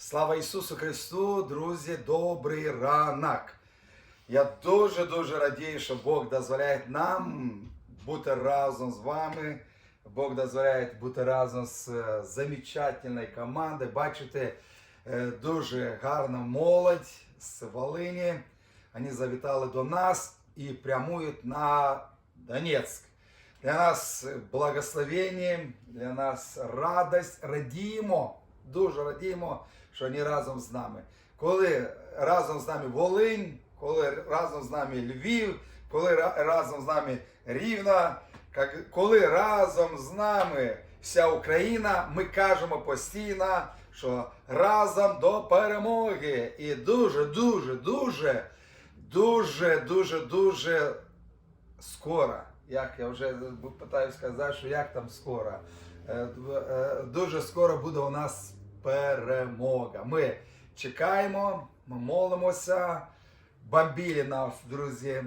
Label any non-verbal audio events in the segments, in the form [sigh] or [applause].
Слава Ісусу Христу, друзі, добрий ранок. Я дуже дуже радію, що Бог дозволяє нам бути разом з вами. Бог дозволяє бути разом з е, замечательною командою. Бачите, е, дуже гарна молодь з Волині. Вони завітали до нас і прямують на Донецьк. Для нас благословення, для нас радость, радіємо, дуже радіємо, що вони разом з нами. Коли разом з нами Волинь, коли разом з нами Львів, коли разом з нами Рівна, коли разом з нами вся Україна, ми кажемо постійно, що разом до перемоги. І дуже, дуже, дуже, дуже, дуже, дуже скоро. Як я вже питаю сказати, що як там скоро. Е, е, Дуже скоро буде у нас перемога. Ми чекаємо, ми молимося. Бомбили нас, друзі,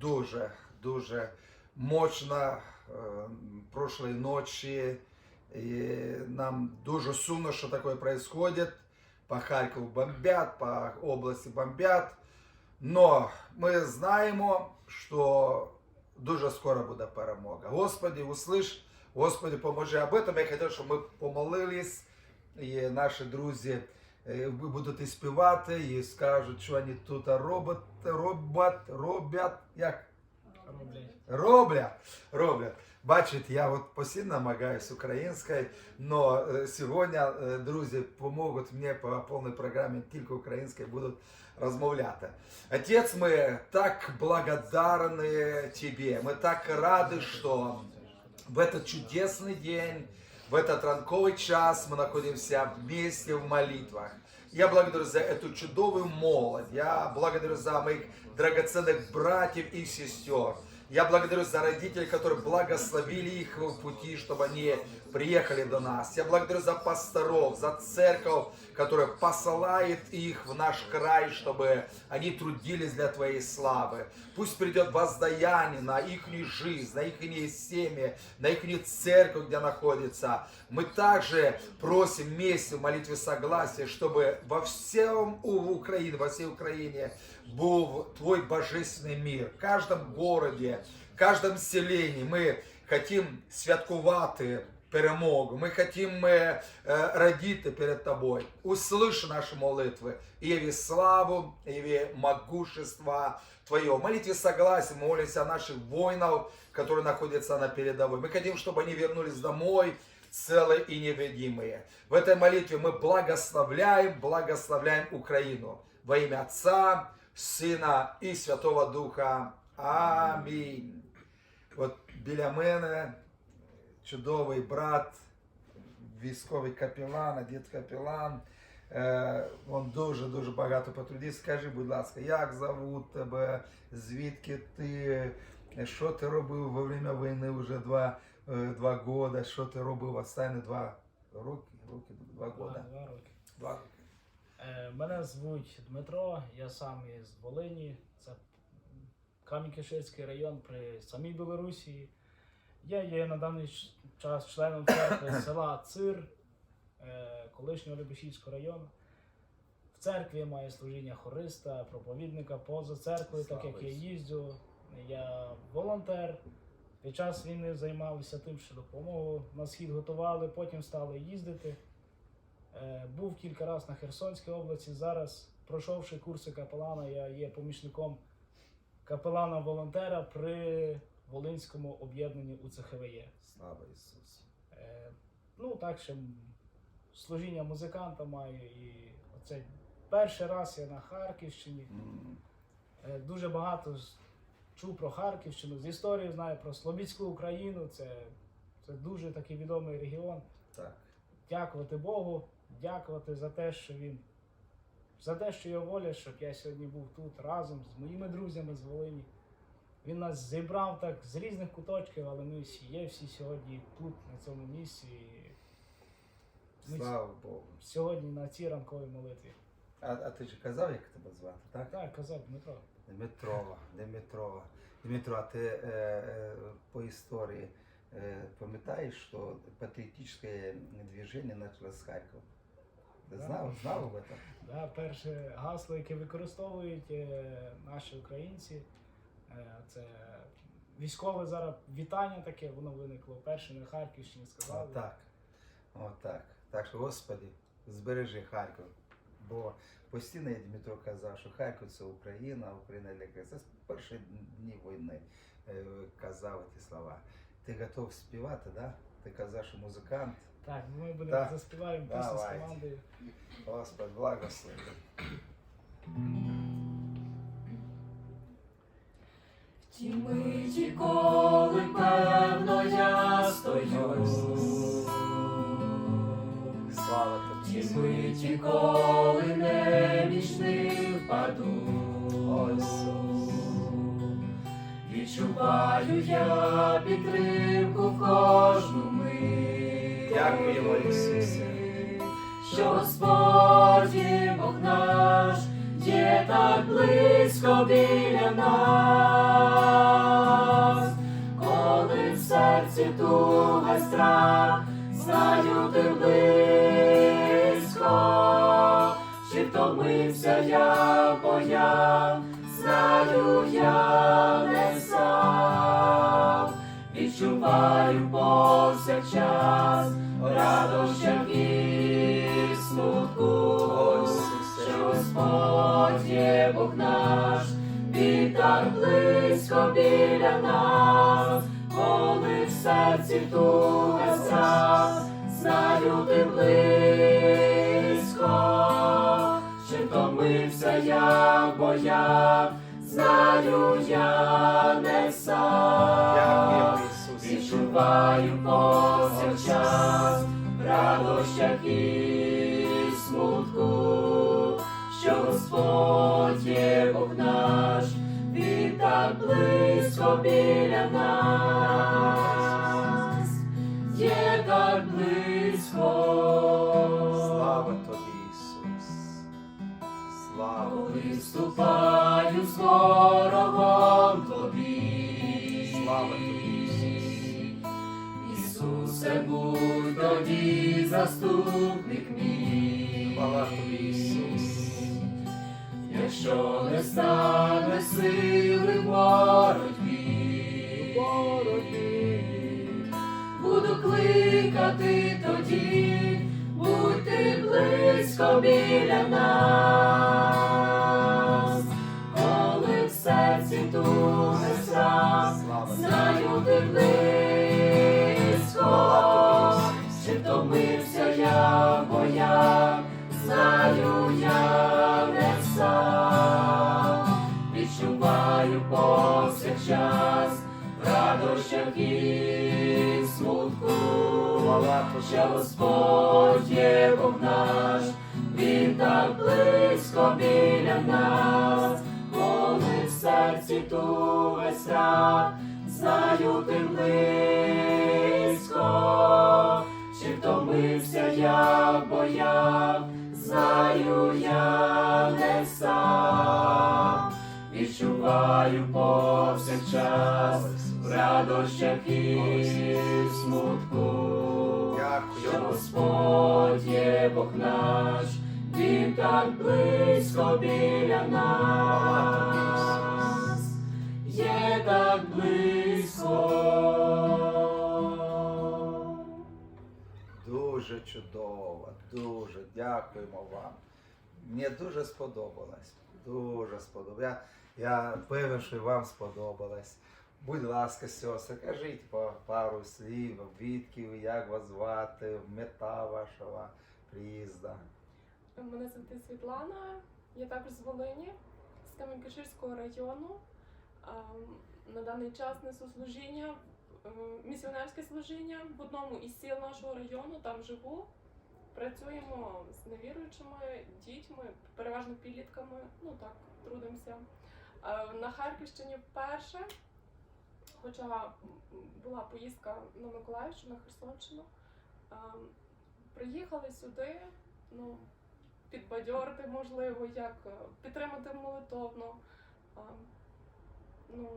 дуже, дуже мощно е, прошлої ночі. І нам дуже сумно, що таке происходит. По Харкову бомбят, по області бомбят. Но ми знаємо, що дуже скоро буде перемога. Господи, услиш, Господи, поможи. Об этом я хотів, щоб ми помолились, і наші друзі е, будуть і співати, і скажуть, що вони тут робот, робот, роблять, як? роблять. Роблять, роблять. Бачите, я от постійно намагаюсь українською, але сьогодні е, друзі допоможуть мені по повній програмі тільки українською будуть розмовляти. Отець, ми так благодарны Тебе, мы так рады, что в этот чудесный день, в этот ранковый час мы находимся вместе в молитвах. Я благодарю за эту чудовую молодь. Я благодарю за моих драгоценных братьев и сестер. Я благодарю за родителей, которые благословили их в пути, чтобы они приехали до нас. Я благодарю за пасторов, за церковь, которая посылает их в наш край, чтобы они трудились для Твоей славы. Пусть придет воздаяние на их жизнь, на их семьи, на их церковь, где находится. Мы также просим вместе в молитве согласия, чтобы во всем Украине, во всей Украине был Твой божественный мир. В каждом городе, в каждом селении мы хотим святкувати перемогу. Ми хотімо е, е, радіти перед тобою. Услыши наші молитви. І яві славу, і яві могущество Твое. В молитве согласия мы молимся о наших воинов, которые находятся на передовой. Мы хотим, чтобы они вернулись домой целые и невредимые. В этой молитве мы благословляем, благословляем Украину. Во имя Отца, Сина и Святого Духа. Амінь. От біля мене чудовий брат, військовий капелан, дід капелан. Е, він дуже-дуже багато потрудився. Скажи, будь ласка, як зовут тебе, звідки ти, що ти робив во время війни вже два, е, два года, що ти робив останні два роки, роки два года. Два роки. Два. Е, Мене звуть Дмитро, я сам із Волині, це Камінь-Кишицький район при самій Білорусі. Я є на даний час членом церкви [coughs] села Цир, е, колишнього Любешівського району. В церкві маю служіння хориста, проповідника поза церквою, так як я їздю. Я волонтер. Під час війни займався тим, що допомогу на схід готували, потім стали їздити. Е, Був кілька разів на Херсонській області. Зараз, пройшовши курси капелана, я є помічником капелана-волонтера при Волинському об'єднанні УЦХВЄ. Слава Ісусу. Е, Ну, так ще служіння музиканта маю. І оце перший раз я на Харківщині. Е, Дуже багато чув про Харківщину, з історії знаю про Слобідську Україну. Це, це дуже такий відомий регіон. Так. Дякувати Богу, дякувати за те, що він за те, що його воля, щоб я сьогодні був тут разом з моїми друзями з Волині. Він нас зібрав так з різних куточків, але ми всі є всі сьогодні тут, на цьому місці. Ми Слава Богу. сьогодні на цій ранковій молитві. А, а ти ж казав, як тебе звати, так? Так, казав Дмитро. Дмитрова, Дмитрова. Дмитро, а ти е, е, по історії пам'ятаєш, що патріотичне движення почалось з Харкова? Знав, знав об этом? Да, перше гасло, яке використовують е, наші українці, е, це військове зараз вітання таке, воно виникло перше на Харківщині, сказали. Отак. Отак. Так що, Господи, збережи Харків. Бо постійно я Дмитро казав, що Харків це Україна, Україна для країни. Це з перших днів війни е, казав ці слова. Ти готов співати, да? Ти казав, що музикант. Так, ми будемо Так. заспіваємо пісню з Давайте. командою. Господь, благослови. В ті миті, коли певно я стою, Слава в тобі. ті миті, коли немічний впаду, Відчуваю я підтримку в кожну мить. Дякуємо, Ісусе. що Господь Бог наш, є так близько біля нас, коли в серці туга страх, знаю ти близько, чи втомився я, бо я знаю я відчуваю повсякчас радощах і смутку, що Господь є Бог наш, Він так близько біля нас, коли в серці туга страх, знаю ти близько, чи втомився я, бо знаю я не сам. Відчуваю повсякчас в радощах і смутку, що Господь є Бог наш, Він так близько біля нас, є так близько. Слава тобі, Ісус. Слава вступаю з ворогом Ісусе, будь тоді заступник мій. Слава тобі, Ісус. Якщо не стане сили в боротьбі, буду кликати тоді, будь ти близько біля нас, коли в серці туге і смутку, що. Господь є Бог наш, Він так близько біля нас, коли в серці туге страх, знаю ти близько, чи втомився я, бо я знаю я не сам, відчуваю повсякчас радощах і смутку. Що. Господь є Бог наш, Він так близько біля нас, є так близько. Дуже чудово, дуже дякуємо вам. Мені дуже сподобалось. Дуже сподобалось. Я, я певен, що вам сподобалось. Будь ласка, сестри, кажіть пару слів, відки, ви, як вас звати, мета вашого приїзду. Мене звати Світлана, я також з Волині, з Кам'янка-Ширського району. На даний час несу служіння, е, місіонерське служіння в одному із сіл нашого району, там живу. Працюємо з невіруючими дітьми, переважно підлітками, ну так, трудимося. Е, На Харківщині вперше, хоча була поїздка на Миколаївщину, на Херсонщину. Ем, Приїхали сюди, ну, підбадьорити, можливо, як е, підтримати молитовно. Ну,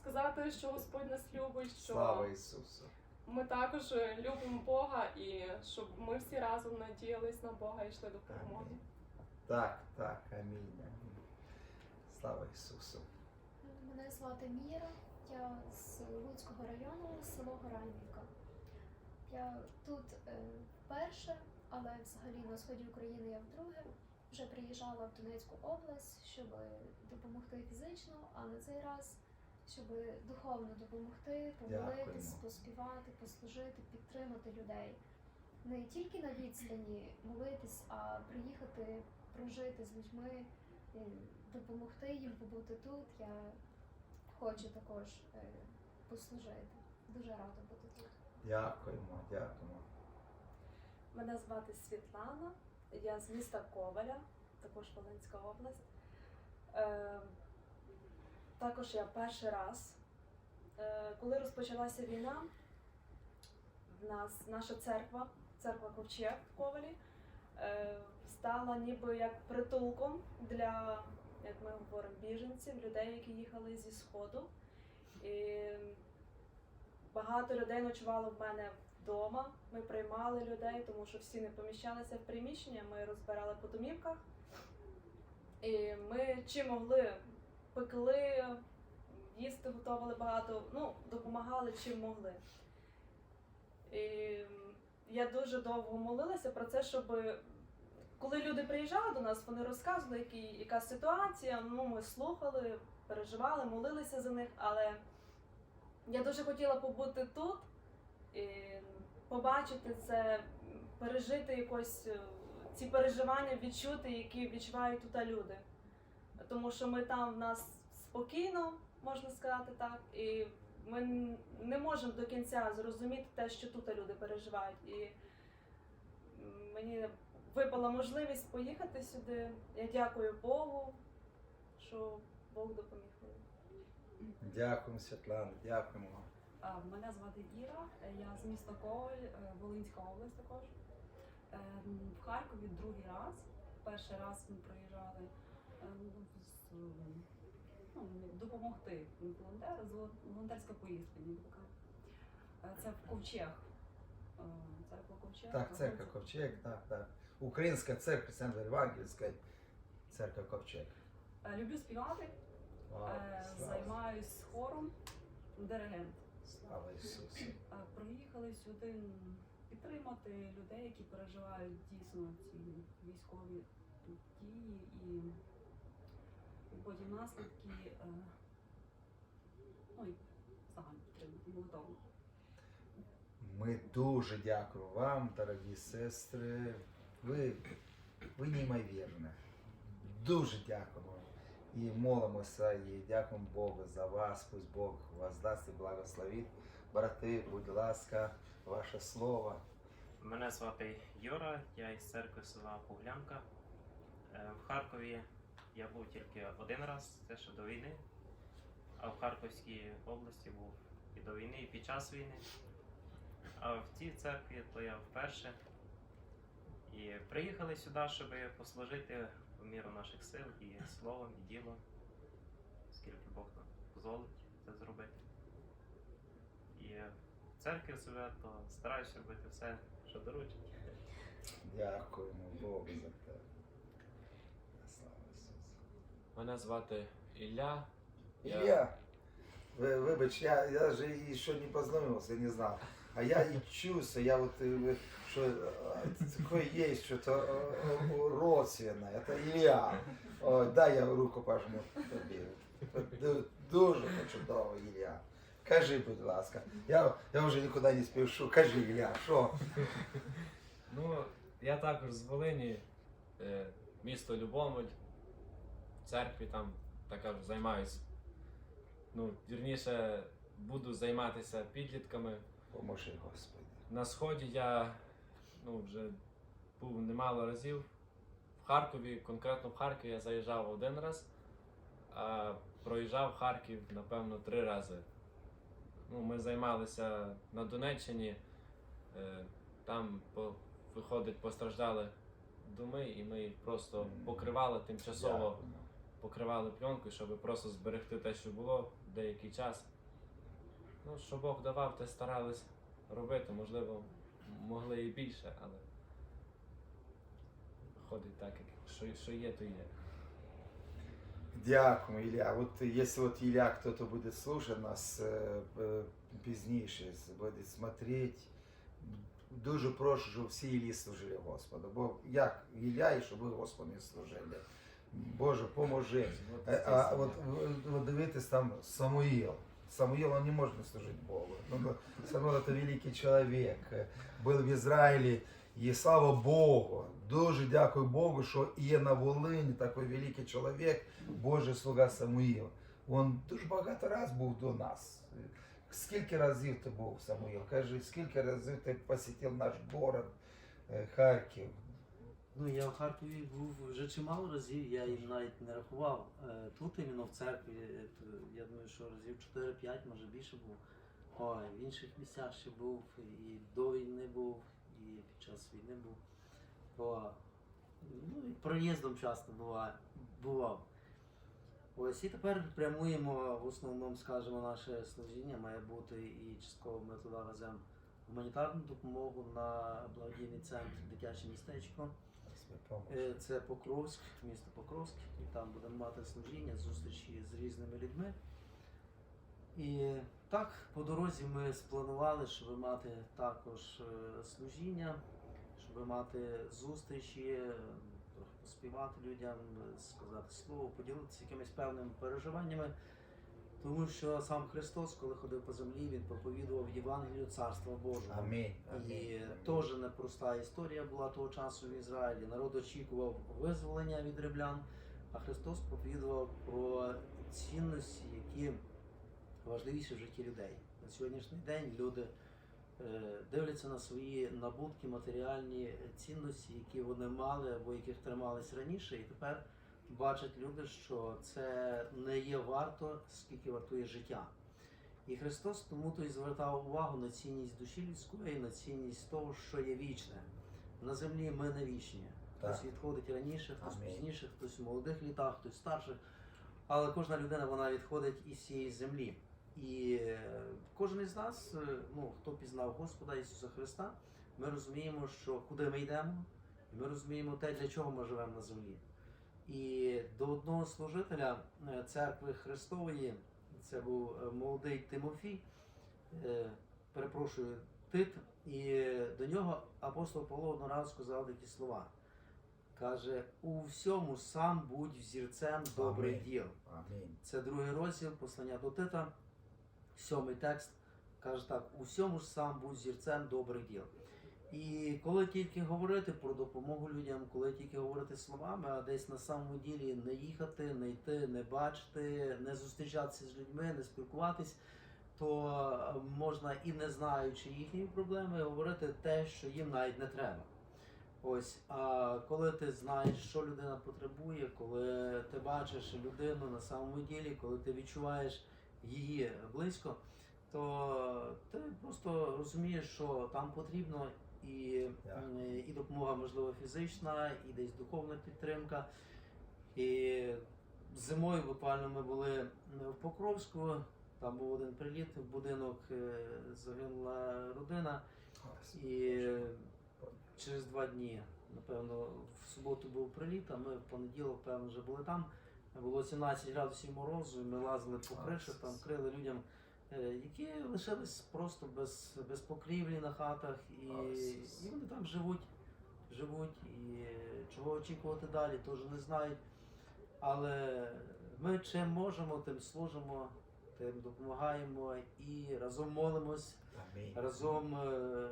сказати, що Господь нас любить, що Слава Ісусу! ми також е, любимо Бога і щоб ми всі разом надіялись на Бога і йшли до перемоги. Так, так, амінь, амінь. Слава Ісусу. Мене звати Міра, я з Луцького району, село Горанівка. Я тут е, вперше, але взагалі на сході України я вдруге. Вже приїжджала в Донецьку область, щоб допомогти фізично, а на цей раз, щоб духовно допомогти, помолитись, поспівати, послужити, підтримати людей. Не тільки на відстані молитись, а приїхати, прожити з людьми, е, допомогти їм побути тут. Я хочу також е, послужити. Дуже рада бути тут. Дякуємо, дякуємо. Мене звати Світлана, я з міста Коваля, також Волинська область. Е, також я перший раз. Е, коли розпочалася війна, в нас наша церква, церква Ковчег в Ковалі, е, стала ніби як притулком для, як ми говоримо, біженців, людей, які їхали зі Сходу. І багато людей ночувало в мене вдома. Ми приймали людей, тому що всі не поміщалися в приміщення. Ми розбирали по домівках. І ми чим могли пекли, їсти готували багато, ну, допомагали чим могли. І я дуже довго молилася про це, щоб коли люди приїжджали до нас, вони розказували, які, яка ситуація. Ну, ми слухали, переживали, молилися за них, але я дуже хотіла побути тут і побачити це, пережити якось е, ці переживання, відчути, які відчувають тут люди. Тому що ми там в нас спокійно, можна сказати так, і ми не можемо до кінця зрозуміти те, що тут люди переживають. І мені випала можливість поїхати сюди. Я дякую Богу, що Бог допоміг мені. Дякуємо, Світлана, дякуємо. вам. А, Мене звати Іра, е, я з міста Коваль, е, Волинська область також. Е, В Харкові другий раз. Перший раз ми приїжджали е, з, ну, допомогти волонтеру, з волонтерська поїздка ніби така. Е, Це в Ковчег. Е, Церква Ковчег. Так, церква Ковчег, так, так. Українська церква Центр Євангельська, церква Ковчег. Е, Люблю співати, Вау, е, займаюсь хором, диригент. слава Ісусу. А, Приїхали сюди підтримати людей, які переживають дійсно ці військові дії і, потім наслідки. е, Ну і загально підтримати молитовно. Ми дуже дякуємо вам, дорогі сестри. Ви, ви неймовірні. Дуже дякуємо. І молимося, і дякуємо Богу за вас. Пусть Бог вас дасть і благословить. Брати, будь ласка, ваше слово. Мене звати Юра, я із церкви села Пуглянка. Е, В Харкові я був тільки один раз, це ще до війни. А в Харківській області був і до війни, і під час війни. А в цій церкві то я вперше. І приїхали сюди, щоб послужити в міру наших сил і словом, і ділом, скільки Бог нам дозволить це зробити. І в церкві себе, то стараюся робити все, що доручить. Дякуємо Богу за те. Слава Ісусу. Мене звати Ілля. Я- Илья, вы, вибач, я, я же еще не познакомился, не знал. А я и чувствую, я вот, э, что э, такое есть что-то э, э, родственное. Это Илья. Ой, дай я руку пожму тобі. Ду- Дуже чудово, Ілля. Кажи, будь ласка. Я, я вже нікуди не спішу. Кажи, Ілля, що? Ну, я також з Волині, е, місто Любомель, в церкві там також займаюсь. Ну, вірніше, буду займатися підлітками. Поможи, Господи. На сході я ну, вже був немало разів. В Харкові, конкретно в Харкові я заїжджав один раз, а проїжджав Харків, напевно, три рази. Ну, ми займалися на Донеччині, е, там по, виходить постраждали доми, і ми їх просто покривали тимчасово покривали пленкою, щоб просто зберегти те, що було деякий час. Ну, що Бог давав, те старались робити. Можливо, могли і більше, але виходить так, як що, що є, то є. Дякую, Ілля. От якщо от Ілля хто-то буде слушати нас е, е, пізніше, буде смотреть, дуже прошу, щоб всі Іллі служили Господу. Бо як Ілля і щоб ви Господу служили. Боже, поможи. Е, А от, от дивитись там Самуїл. Самуил, он не может не служить Богу. Ну, Самуил это великий человек. е, Был в Ізраїлі. І слава Богу, дуже дякую Богу, що є на Волині такий великий чоловік, Божий слуга Самуїл. Він дуже багато раз був до нас. Скільки разів ти був, Самуїл? Кажи, скільки разів ти посетив наш город е, Харків? Ну, я в Харкові був вже чимало разів, я їм навіть не рахував. Е, Тут іменно в церкві, е, я думаю, що разів 4-5, може більше був. Ой, в інших місцях ще був, і до війни був, і під час війни був. О, ну, і проїздом часто бував. Ось і тепер прямуємо в основному, скажімо, наше служіння має бути і частково ми туди веземо гуманітарну допомогу на благодійний центр дитяче містечко. Е, Це Покровськ, місто Покровськ, і там будемо мати служіння, зустрічі з різними людьми. І так, по дорозі ми спланували, щоб мати також е, служіння, щоб мати зустрічі, е, поспівати людям, сказати слово, поділитися якимись певними переживаннями. Тому що сам Христос, коли ходив по землі, він проповідував Євангелію Царства Божого. Амінь. І теж непроста історія була того часу в Ізраїлі. Народ очікував визволення від римлян, а Христос проповідував про цінності, які важливіші в житті людей. На сьогоднішній день люди е, дивляться на свої набутки, матеріальні цінності, які вони мали або яких тримались раніше, і тепер бачать люди, що це не є варто, скільки вартує життя. І Христос тому то і звертав увагу на цінність душі людської, на цінність того, що є вічне. На землі ми не вічні. Хтось відходить раніше, хтось пізніше, хтось в молодих літах, хтось старших. Але кожна людина вона відходить із цієї землі. І е, кожен із нас, е, ну хто пізнав Господа Ісуса Христа, ми розуміємо, що куди ми йдемо, і ми розуміємо те, для чого ми живемо на землі. І до одного служителя е, церкви Христової, це був е, молодий Тимофій, е, перепрошую, Тит, і до нього апостол Павло одного сказав такі слова. Каже, у всьому сам будь взірцем добрих діл. Це другий розділ послання до Тита, сьомий текст. Каже так: у всьому сам будь зірцем добрих діл. І коли тільки говорити про допомогу людям, коли тільки говорити словами, а десь на самому ділі не їхати, не йти, не бачити, не зустрічатися з людьми, не спілкуватись, то е, можна і не знаючи їхні проблеми, говорити те, що їм навіть не треба. Ось, а коли ти знаєш, що людина потребує, коли ти бачиш людину на самому ділі, коли ти відчуваєш її близько, то ти просто розумієш, що там потрібно і, і допомога, можливо, фізична, і десь духовна підтримка. І зимою буквально ми були в Покровську, там був один приліт в будинок, е, загинула родина. І через два дні, напевно, в суботу був приліт, а ми в понеділок, певно, вже були там. Було 17 градусів морозу, і ми лазили по кришах, там крили людям, е, які лишились просто без, без покрівлі на хатах, і, і вони там живуть, живуть, і е, чого очікувати далі, теж не знають. Але ми чим можемо, тим служимо, тим допомагаємо і разом молимось Амінь. разом е,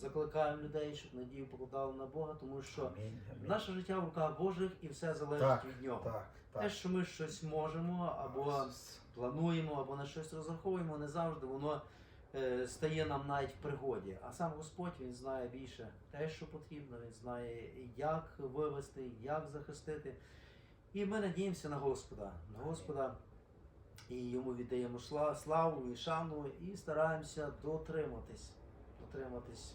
закликаємо людей, щоб надію покладали на Бога, тому що Амінь. Амінь. наше життя в руках Божих і все залежить Так, від нього. Так, Те, так. що ми щось можемо, або плануємо, або на щось розраховуємо, не завжди воно е, стає нам навіть в пригоді. А сам Господь він знає більше те, що потрібно, він знає, як вивести, як захистити. І ми надіємося на Господа, на Господа. І йому віддаємо шла- славу і шану, і стараємося дотриматись, дотриматись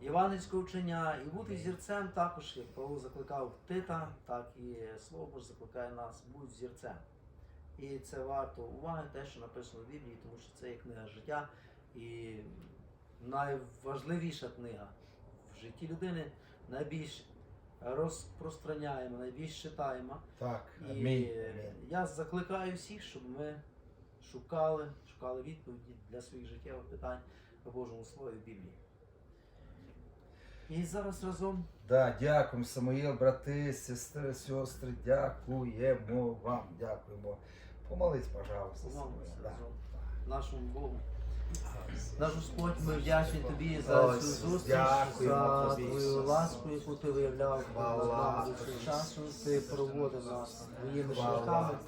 євангельського вчення і бути зірцем також, як Павло закликав Тита, так і Слово Боже закликає нас, будь зірцем. І це варто уваги, те, що написано в Біблії, тому що це є книга життя. І найважливіша книга в житті людини, найбільш розпространяємо, найбільш читаємо. Так, І амінь. я закликаю всіх, щоб ми шукали, шукали відповіді для своїх життєвих питань в Божому Слові в Біблії. І зараз разом Да, дякуємо, Самуїл, брати, сестри, сестри, дякуємо вам, дякуємо. Помолись, пожалуйста, помолимося Да. разом нашому Богу. Наш Господь, ми вдячні тобі за цю зустріч, за твою ласку, яку ти виявляв нам тобі, цього часу. Ти проводив нас твоїми Хвала шляхами.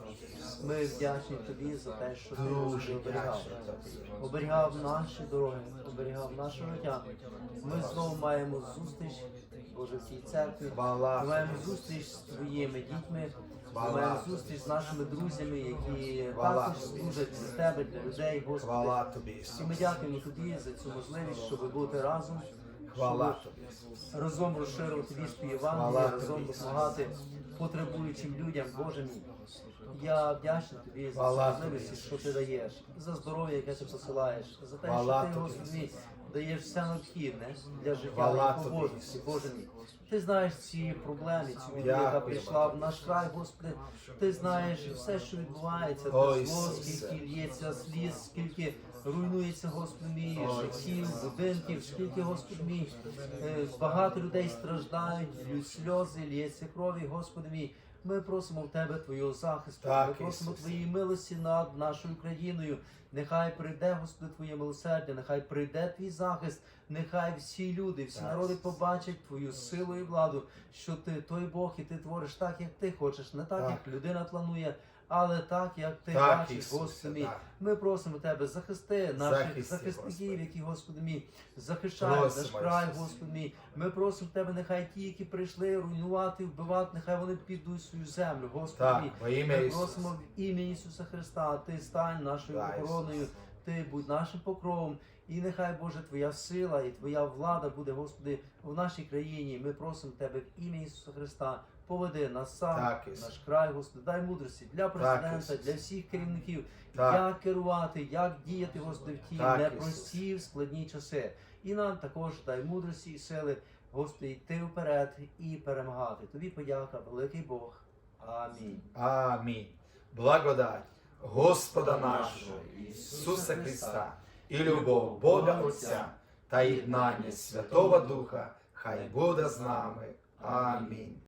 Ми вдячні тобі за те, що ти Дуже оберігав. Оберігав наші дороги, оберігав наше життя. Ми знову маємо зустріч Боже в цій церкві. Ми маємо зустріч з твоїми дітьми. Ми маємо зустріч з нашими друзями, які також служать для тебе, для людей, Господи. І ми дякуємо тобі за цю можливість, щоб бути разом, Хвала тобі, разом розширювати Хвала Євангелія, разом допомагати потребуючим людям, Боже мій. Я вдячний тобі за можливості, що ти даєш, за здоров'я, яке ти посилаєш, за те, що ти, Господи, даєш все необхідне для життя і побожності, Боже мій. Ти знаєш ці проблеми, цю біду, яка прийшла в наш край, Господи. Ти знаєш все, що відбувається, Ой, те зло, скільки лється сліз, скільки руйнується, Господи мій, життів, будинків, скільки, Господи мій, е, багато людей страждають, сльози, лється крові, Господи мій. Ми просимо в Тебе Твого захисту, Так, ми просимо Ісусе. Твоєї милості над нашою країною. Нехай прийде, Господи, Твоє милосердя, нехай прийде Твій захист, нехай всі люди, всі Так, народи побачать Твою силу і владу, що Ти той Бог, і Ти твориш так, як Ти хочеш, не так, Так. як людина планує, але так, як Ти Так, бачиш, Ісусе, Господи мій. так. Ми просимо Тебе, захисти наших Захисти, захисників, Господи. які, Господи мій, захищають наш край, Ісусе. Господи мій. Ми просимо Тебе, нехай ті, які прийшли руйнувати, вбивати, нехай вони підуть свою землю, Господи Так, мій. во ім'я Ми Ісуса. просимо в ім'я Ісуса Христа, Ти стань нашою Да, охороною, Ісусе. Ти будь нашим покровом. І нехай, Боже, Твоя сила і Твоя влада буде, Господи, в нашій країні. Ми просимо Тебе в ім'я Ісуса Христа. Поведи нас сам, Так, наш край, Господи, дай мудрості для президента, для всіх керівників, Так. як керувати, як діяти, Господи, в ті непрості в складні часи. І нам також дай мудрості і сили, Господи, йти вперед і перемагати. Тобі подяка, великий Бог. Амінь. Амінь. Благодать Господа нашого Ісуса Христа і любов Бога Отця та єднання Святого Духа хай буде з нами. Амінь.